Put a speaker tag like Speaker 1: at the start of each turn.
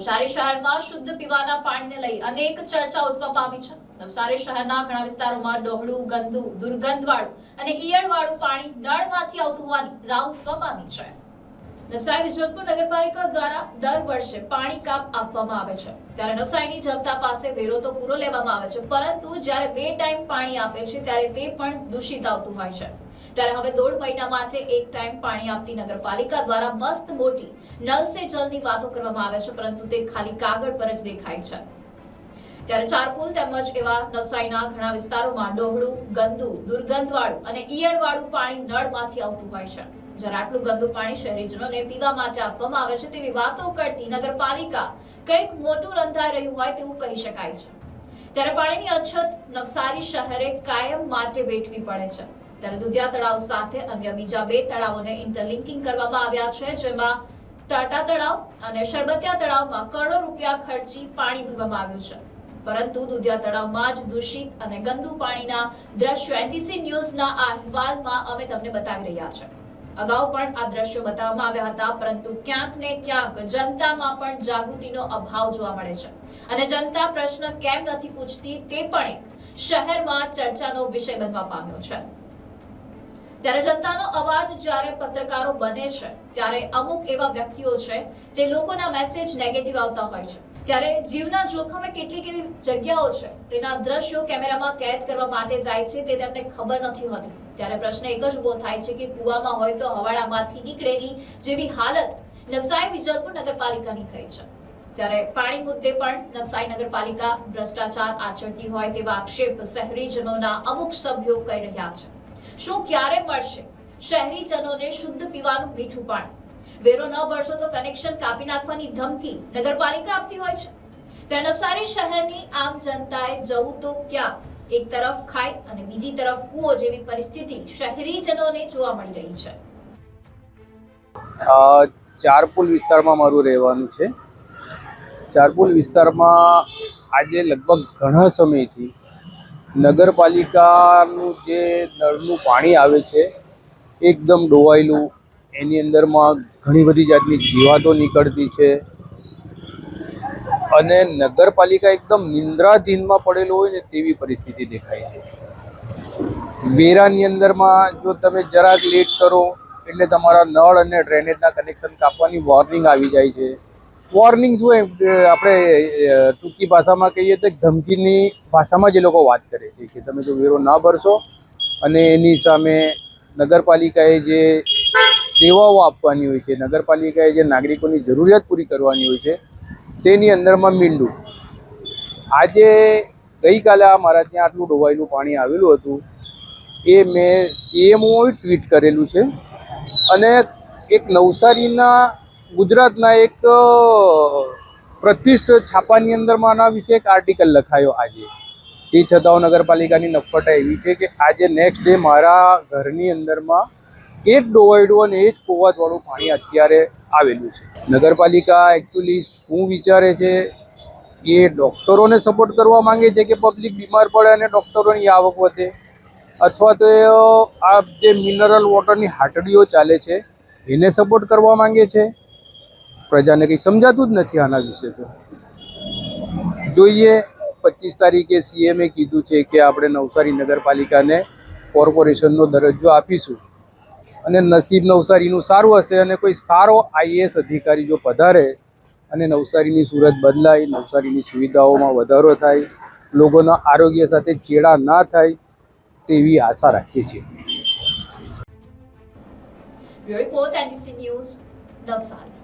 Speaker 1: નવસારી શહેરમાં શુદ્ધ પીવાના પાણીને લઈ અનેક ચર્ચા ઉઠવા પામી છે. નવસારી શહેરના ઘણા વિસ્તારોમાં ડોહળું, ગંદુ, દુર્ગંધવાળું અને ઈયળવાળું પાણી નળમાંથી આવતું હોવાની રાહ ઉઠવા પામી છે. નવસારી વિજોતપુર નગરપાલિકા દ્વારા દર વર્ષે પાણી કાપ આપવામાં આવે છે. ત્યારે નવસારીની જનતા પાસે વેરો તો પૂરો લેવામાં આવે છે, પરંતુ જ્યારે બે ટાઈમ પાણી આપે છે, ત્યારે તે પણ દૂષિત આવતું હોય છે. ત્યારે હવે દોઢ મહિના માટે એક ટાઈમ પાણી આપતી નગરપાલિકા દ્વારા મસ્ત મોટી નલ સે જલની વાતો કરવામાં આવે છે, પરંતુ તે ખાલી કાગળ પર જ દેખાય છે. ત્યારે ચારપુલ તેમજ એવા નવસારીના ઘણા વિસ્તારોમાં ડોહળું ગંદુ, દુર્ગંધવાળું અને ઈયળવાળું પાણી નળમાંથી આવતું હોય છે. જ્યારે આટલું ગંદુ પાણી શહેરીજનોને પીવા માટે આપવામાં આવે છે, તેવી વાતો કરતી નગરપાલિકા કંઈક મોટું રંધાઈ રહ્યું હોય તેવું કહી શકાય છે. ત્યારે પાણીની અછત નવસારી શહેરે કાયમ માટે વેઠવી પડે છે. ત્યારે દુધિયા તળાવ સાથે અન્ય બીજા બે તળાવોને ઇન્ટરલિંકિંગ કરવામાં આવ્યા છે, જેમાં ટાટા તળાવ અને શરબતિયા તળાવમાં કરોડો રૂપિયા ખર્ચી પાણી ભરવામાં આવ્યું છે. પરંતુ દુધિયા તળાવમાં જ દૂષિત અને ગંદુ પાણીના દ્રશ્યો એનટીસી ન્યૂઝના આ અહેવાલમાં અમે તમને બતાવી રહ્યા છે. અગાઉ પણ આ દ્રશ્યો બતાવવામાં આવ્યા હતા, પરંતુ ક્યાંક ને ક્યાંક જનતામાં પણ જાગૃતિનો અભાવ જોવા મળે છે. અને જનતા પ્રશ્ન કેમ નથી પૂછતી તે પણ એક શહેરમાં ચર્ચાનો વિષય બનવા પામ્યો છે. ત્યારે જનતાનો અવાજ જ્યારે પત્રકારો બને છે, ત્યારે અમુક એવા વ્યક્તિઓ છે, તે લોકોના મેસેજ નેગેટિવ આવતા હોય છે. ત્યારે જીવના જોખમે કેટલીક એવી જગ્યાઓ છે, તેના દ્રશ્યો કેમેરામાં કેદ કરવા માટે જાય છે, તે તેમને ખબર નથી હોતી. ત્યારે પ્રશ્ન એક જ ઊભો થાય છે કે કૂવામાં હોય તો હવાડામાંથી નીકળેલી જેવી હાલત નવસારી વિજલપુર નગરપાલિકાની થઈ છે. ત્યારે પાણી મુદ્દે પણ નવસારી નગરપાલિકા ભ્રષ્ટાચાર આચરતી હોય તેવા આક્ષેપ શહેરીજનોના અમુક સભ્યો કરી રહ્યા છે. શું ક્યારે મળશે? શહેરીજનોને શુદ્ધ પીવાનું મીઠું પાણી. વેરો ન ભરશો તો કનેક્શન કાપી નાખવાની ધમકી નગરપાલિકા આપતી હોય છે. ત્યારે નવસારી શહેરની આમ જનતાએ જવું તો ક્યાં? એક તરફ ખાઈ અને બીજી તરફ કૂવો જેવી પરિસ્થિતિ શહેરીજનોને જોવા મળી રહી છે.
Speaker 2: ચારપુલ વિસ્તારમાં મારું રહેવાનું છે. ચારપુલ વિસ્તારમાં આજે લગભગ ઘણા સમયથી નગરપાલિકાનું જે નળનું પાણી આવે છે, એકદમ ડોવાયેલું, એની અંદરમાં ઘણી બધી જાતની જીવાતો નીકળતી છે. અને નગરપાલિકા એકદમ નિંદ્રાધીનમાં પડેલું હોય ને તેવી પરિસ્થિતિ દેખાય છે. વેરાની અંદરમાં જો તમે જરાક લેટ કરો, એટલે તમારા નળ અને ડ્રેનેજના કનેક્શન કાપવાની વોર્નિંગ આવી જાય છે. વોર્નિંગ શું આપણે ટૂંકી ભાષામાં કહીએ તો ધમકીની ભાષામાં જ એ લોકો વાત કરે છે કે તમે જો વેરો ના ભરશો અને એની સામે નગરપાલિકાએ જે સેવાઓ આપવાની હોય છે, નગરપાલિકાએ જે નાગરિકોની જરૂરિયાત પૂરી કરવાની હોય છે, તેની અંદરમાં મીંડું. આજે ગઈકાલે આ મારા ત્યાં આટલું ડોવાયેલું પાણી આવેલું હતું, એ મેં સીએમઓએ ટ્વીટ કરેલું છે અને એક નવસારીના ગુજરાતના એક પ્રતિષ્ઠ છાપાની અંદરમાં આના વિશે એક આર્ટિકલ લખાયો આજે. તે છતાં નગરપાલિકાની નફટા એવી છે કે આજે નેક્સ્ટ ડે મારા ઘરની અંદરમાં એ જ ડોવાયડું અને એ જ કોવાતવાળું પાણી અત્યારે આવેલું છે. નગરપાલિકા એકચ્યુઅલી શું વિચારે છે એ ડૉક્ટરોને સપોર્ટ કરવા માંગે છે કે પબ્લિક બીમાર પડે અને ડૉક્ટરોની આવક વધે? અથવા તો આ જે મિનરલ વોટરની હાટડીઓ ચાલે છે, એને સપોર્ટ કરવા માંગે છે? પ્રજાને કંઈ સમજાતું જ નથી આના વિશે તો. જોઈએ, પચીસ તારીખે સીએમએ કીધું છે કે આપણે નવસારી નગરપાલિકાને કોર્પોરેશનનો દરજ્જો આપીશું. અને નસીબ નવસારીનું સારું હશે અને કોઈ સારો આઈએએસ અધિકારી જો પધારે અને નવસારીની સુરત બદલાય, નવસારીની સુવિધાઓમાં વધારો થાય, લોકોના આરોગ્ય સાથે ચેડા ના થાય તેવી આશા રાખીએ છીએ.
Speaker 1: Report news, Navsari.